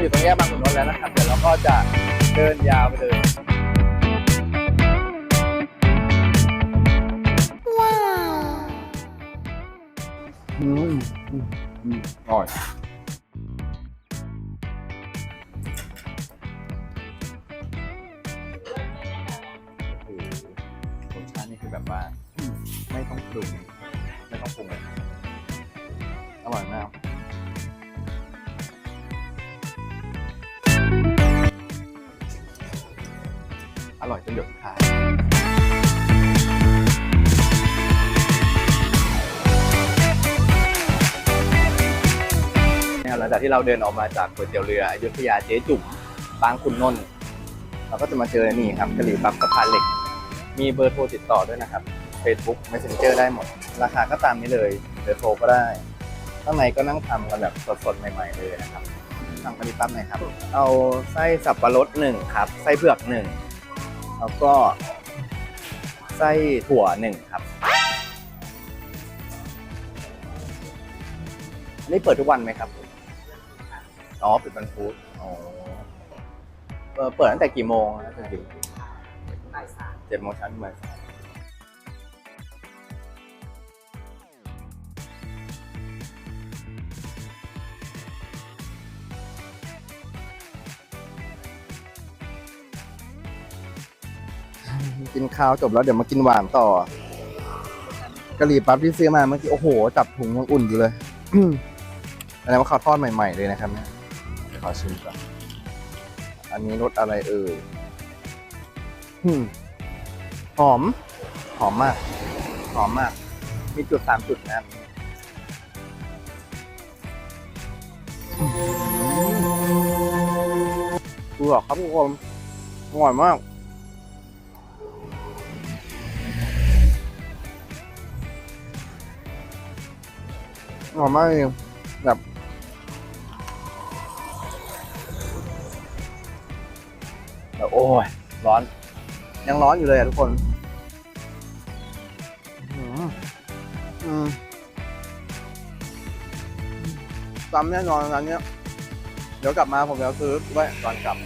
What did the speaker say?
อยู่ตรงแยกบางขุนนนท์แล้วนะครับเดี๋ยวเราก็จะเดินยาวไปเลยอืมอืมอืมอร่อยรสชาตินี่คือแบบว่าไม่ต้องปรุงไม่ต้องปรุงเลยอร่อยมาก อร่อยจนหยดสุดท้ายหลังจากที่เราเดินออกมาจากก๋วยเตี๋ยวเรืออยุธยาเจ๊จุ๋มบางขุนนนท์เราก็จะมาเจอนี่ครับกะหรี่ปั๊บสะพานเหล็ก มีเบอร์โทรติดต่อด้วยนะครับ Facebook Messenger ได้หมด ราคาก็ตามนี้เลยเบอร์โทรก็ได้ ข้างในก็นั่งทำกันแบบสดๆ ใหม่ๆเลยนะครับสั่งกะหรี่ปั๊บหน่อยครับ เอาไส้สับปะรดหนึ่งครับ ไส้เผือกหนึ่ง แล้วก็ไส้ถั่วหนึ่งครับอันนี้เปิดทุกวันไหมครับ อ๋อ ปิดวันพุธอ๋อเปิดเปิดตั้งแต่กี่โมงนะจนถึงเจ็ดโมงเช้าถึงบ่ายสาม กินข้าวจบแล้วเดี๋ยวมากินหวานต่อกะหรี่ปั๊บที่ซื้อมาเมื่อกี้โอ้โหจับถุงยังอุ่นอยู่เลยแสดงว่าเขาทอดใหม่ ๆ เลยนะครับเนี่ยขอชิมก่อนอันนี้รสอะไรเอ่ยอืมหอม หอมมาก หอมมาก มีจุดสามจุดนะครับดูหรอกครับทุกคนอร่อยมาก อร่อยมากจริงแบบแบบโอ้ย ร้อน ยังร้อนอยู่เลยอะทุกคนอืมอืมจำแน่นอนร้านเนี้ย เดี๋ยวกลับมาผมจะซื้อไว้ตอนกลับ